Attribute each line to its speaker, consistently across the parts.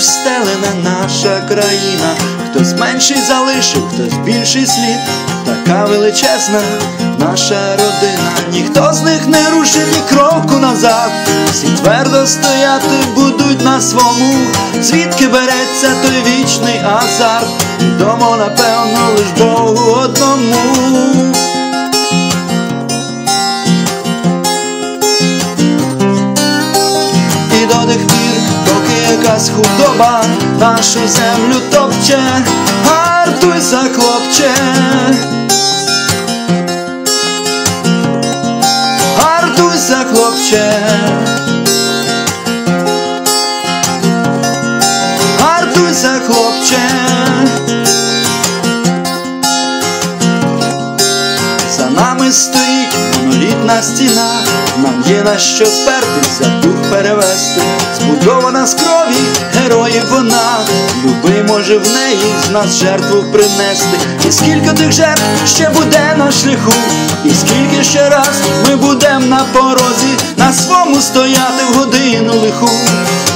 Speaker 1: встелена наша країна. Хтось менший залишив, хтось більший слід, така величезна наша родина. Ніхто з них не рушив ні кроку назад. Всі твердо стояти будуть на свому, звідки береться той вічний азарт. Відомо, напевно, лиш Богу одному. Якась худоба нашу землю топче, гартуйся, хлопче. Гартуйся, хлопче. Гартуйся, хлопче. За нами стоїть монолітна стіна, нам є на що спертися, дух перевести, збудована з крові героїв вона, любий може в неї з нас жертву принести. І скільки тих жертв ще буде на шляху, і скільки ще раз ми будем на порозі, на свому стояти в годину лиху,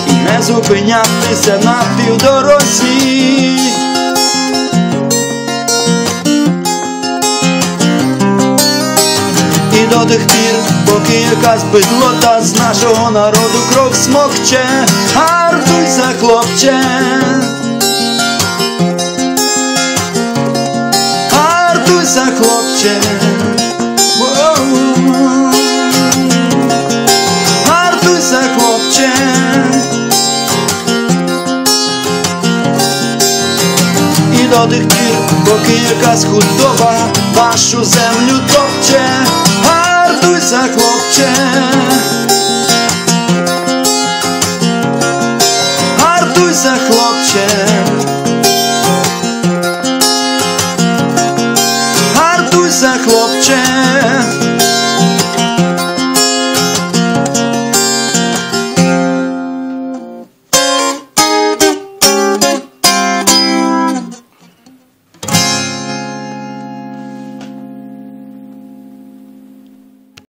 Speaker 1: і не зупинятися на півдорозі. І до тих пір, поки якась бедлота з нашого народу кров смокче, гартуйся, хлопче. Гартуйся, хлопче. Гартуйся, хлопче. І до тих пір, поки якась худоба вашу землю топче, гартуйся, хлопче. Гартуйся, хлопче. Гартуйся, хлопче.